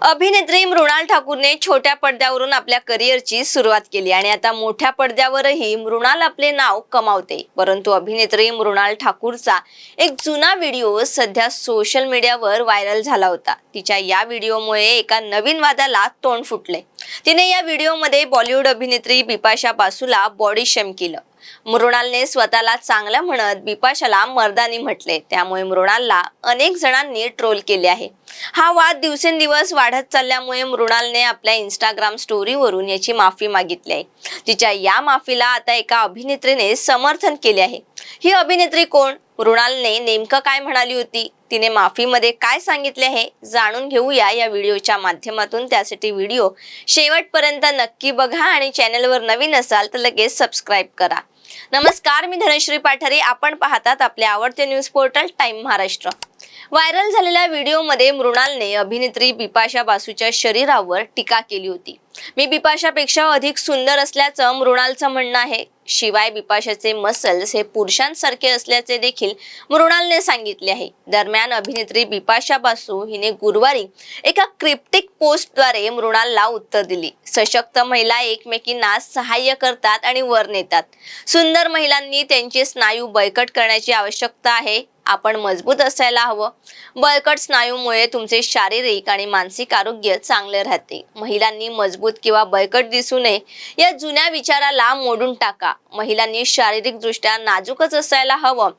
अभिनेत्री मृणाल ठाकूरने छोट्या पडद्यावरून आपल्या करिअरची सुरुवात केली आणि आता मोठ्या पडद्यावरही मृणाल आपले नाव कमावते. परंतु अभिनेत्री मृणाल ठाकूरचा एक जुना व्हिडिओ सध्या सोशल मीडियावर व्हायरल झाला होता. तिच्या या व्हिडिओमुळे एका नवीन वादाला तोंड फुटले. तिने या व्हिडिओमध्ये बॉलिवूड अभिनेत्री बिपाशा बासूला बॉडी शेम केलं. मृणालने स्वतःला चांगलं म्हणत बिपाशाला मर्दानी म्हटले. त्यामुळे मृणालला अनेक जणांनी ट्रोल केले आहे. हा वाद दिवसेंदिवस वाढत चालल्यामुळे मृणालने आपल्या इंस्टाग्राम स्टोरीवरून याची माफी मागितली आहे. तिच्या या माफीला आता एका अभिनेत्रीने समर्थन केले आहे. ही अभिनेत्री कोण? मृणालने नेमकं काय म्हणाली होती? तिने माफीमध्ये काय सांगितले आहे? जाणून घेऊया या व्हिडिओच्या माध्यमातून. त्यासाठी व्हिडिओ शेवटपर्यंत नक्की बघा आणि चॅनलवर नवीन असाल तर लगेच सबस्क्राईब करा. नमस्कार मी धनश्री पाठारे. आपण पाहतात आपले आवडते news portal time Maharashtra. Viral झालेल्या व्हिडिओमध्ये मृणालने अभिनेत्री बिपाशा बासूच्या शरीरावर टीका केली होती. मी बिपाशापेक्षा अधिक सुंदर असल्याचं मृणालचं म्हणणं आहे. शिवाय बिपाशाचे मसल्स हे पुरुषांसारखे असल्याचे देखील मृणालने सांगितले आहे. दरम्यान अभिनेत्री बिपाशा बासू हिने गुरुवारी एका क्रिप्टिक पोस्टद्वारे मृणालला उत्तर दिली. सशक्त महिला एकमेकींना सहाय्य करतात आणि वर नेतात. सुंदर महिलांनी त्यांचे स्नायू बळकट करण्याची आवश्यकता आहे. आपण मजबूत असायला हवं. बळकट स्नायूमुळे तुमचे शारीरिक आणि मानसिक आरोग्य चांगले राहते. महिलांनी मजबूत किंवा बळकट दिसू नये या जुन्या विचाराला मोडून टाका. महिलांनी शारीरिकदृष्ट्या नाजूकच असायला हवं.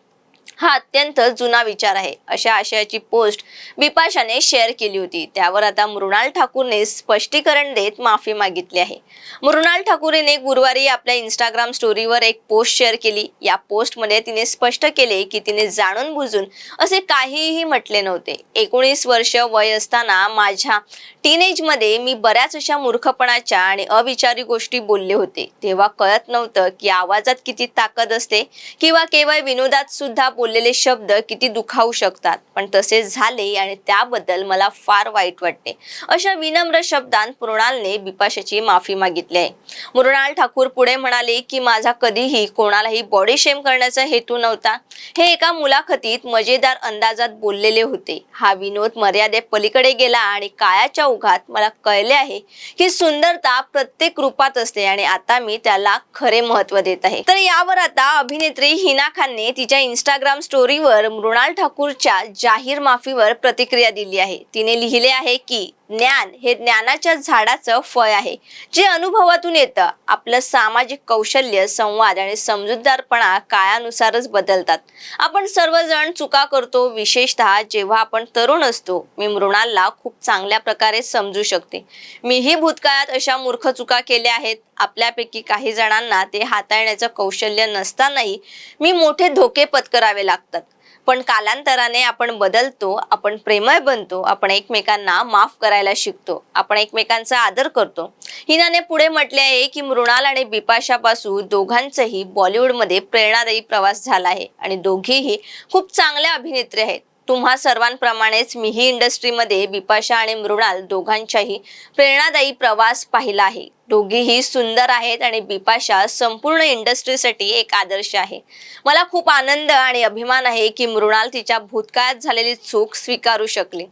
हा अत्यंत जुना विचार आहे. अशा आशयाची पोस्ट बिपाशाने शेअर केली होती. त्यावर आता मृणाल ठाकूरने स्पष्टीकरण देत माफी मागितली आहे. मृणाल ठाकूरने गुरुवारी आपल्या इंस्टाग्राम स्टोरीवर एक पोस्ट शेअर केली. या पोस्टमध्ये तिने स्पष्ट केले की तिने जाणून बुजून असे काहीही म्हटले नव्हते. एकोणीस वर्ष वय असताना माझ्या टीनेजमध्ये मी बऱ्याच अशा मूर्खपणाच्या आणि अविचारी गोष्टी बोलले होते. तेव्हा कळत नव्हतं की आवाजात किती ताकद असते किंवा केवळ विनोदात सुद्धा बोल बोललेले शब्द किती दुखावू शकतात. पण तसे झाले आणि त्याबद्दल मला फार वाईट वाटते. अशा विनम्र शब्दांत मृणालने बिपाशाची माफी मागितली आहे. मृणाल ठाकूर पुढे म्हणाले की माझा कधीही कोणालाही बॉडी शेम करण्याचा हेतू नव्हता. हे एका मुलाखतीत मजेदार अंदाजात बोललेले होते. हा विनोद मर्यादे पलीकडे गेला आणि काळाच्या ओघात मला कळले आहे की सुंदरता प्रत्येक रूपात असते आणि आता मी त्याला खरे महत्त्व देत आहे. तर यावर आता अभिनेत्री हिना खानने तिच्या इंस्टाग्राम स्टोरीवर मृणाल ठाकूरच्या जाहीर माफीवर प्रतिक्रिया दिली आहे. तिने लिहिले आहे की ज्ञान हे ज्ञानाच्या झाडाचं फळ आहे. जे अनुभवातून येतं. आपलं सामाजिक कौशल्य संवाद आणि समजूतदारपणा काळानुसारच बदलतात. आपण सर्वजण चुका करतो. विशेषतः जेव्हा आपण तरुण असतो मी मृणालला खूप चांगल्या प्रकारे समजू शकते. मीही भूतकाळात अशा मूर्ख चुका केल्या आहेत. आपल्यापैकी काही जणांना ते हाताळण्याचं कौशल्य नसतानाही मी मोठे धोके पत्करावे लागतात. पण कालांतराने आपण बदलतो आपण प्रेमळ बनतो आपण एकमेकांना माफ करायला शिकतो आपण एकमेकांचा आदर करतो. हिनाने पुढे म्हटले आहे की मृणाल आणि बिपाशा दोघांचंही दोघांचाही बॉलिवूडमध्ये प्रेरणादायी प्रवास झाला आहे आणि दोघीही खूप चांगल्या अभिनेत्री आहेत. तुम्हा सर्वांप्रमाणेच मीही इंडस्ट्रीमध्ये बिपाशा आणि मृणाल दोघांच्याही प्रेरणादायी प्रवास पाहिला आहे. दोघीही सुंदर आहेत आणि बिपाशा संपूर्ण इंडस्ट्रीसाठी एक आदर्श आहे. मला खूप आनंद आणि अभिमान आहे की मृणाल तिच्या भूतकाळात झालेली चूक स्वीकारू शकली.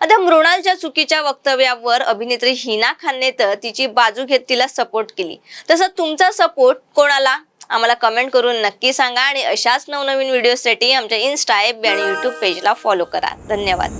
आता मृणालच्या चुकीच्या वक्तव्यावर अभिनेत्री हिना खानने तर तिची बाजू घेत तिला सपोर्ट केली. तसं तुमचा सपोर्ट कोणाला? आम्हाला कमेंट करून नक्की सांगा आणि अशाच नवनवीन व्हिडिओसाठी आमच्या इन्स्टा ॲप आणि यूट्यूब पेजला फॉलो करा. धन्यवाद.